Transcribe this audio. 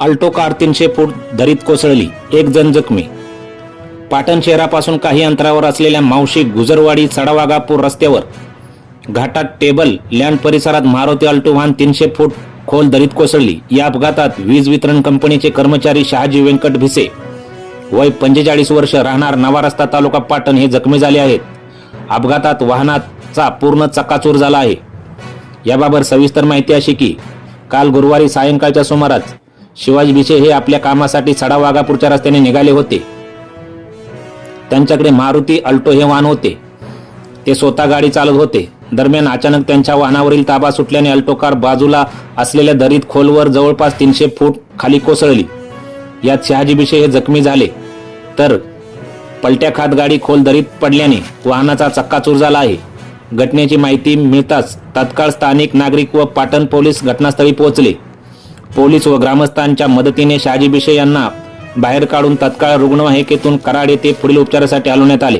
Alto car तीनशे फूट दरीत कोसळली. एक जण जखमी. पाटण शहरापासून काही अंतरावर असलेल्या मावशी गुजरवाडी सडावागापूर रस्त्यावर घाटात टेबल लँड परिसरात मारुती अल्टो वाहन तीनशे फूट खोल दरीत कोसळली. या अपघातात वीज वितरण कंपनीचे कर्मचारी शहाजी व्यंकट भिसे वय पंचेचाळीस वर्ष राहणार नवा रस्ता तालुका पाटण हे जखमी झाले आहेत. अपघातात वाहनाचा पूर्ण चकाचूर झाला आहे. याबाबत सविस्तर माहिती अशी की काल गुरुवारी सायंकाळच्या सुमारास शिवाजी भिसे हे आपल्या कामासाठी सडा वाघापूरच्या रस्त्याने निघाले होते. त्यांच्याकडे मारुती अल्टो हे वाहन होते. ते स्वतः गाडी चालत होते. दरम्यान अचानक त्यांच्या वाहनावरील ताबा सुटल्याने अल्टो कार बाजूला असलेल्या दरीत खोलवर जवळपास तीनशे फूट खाली कोसळली. यात शहाजी भिसे हे जखमी झाले. तर पलट्या खात गाडी खोल दरीत पडल्याने वाहनाचा चक्काचूर झाला आहे. घटनेची माहिती मिळताच तत्काळ स्थानिक नागरिक व पाटण पोलीस घटनास्थळी पोहोचले. पोलीस व ग्रामस्थांच्या मदतीने शहाजी भिसे यांना बाहेर काढून तत्काळ रुग्णवाहिकेतून कराड येथे पुढील उपचारासाठी हलवण्यात आले.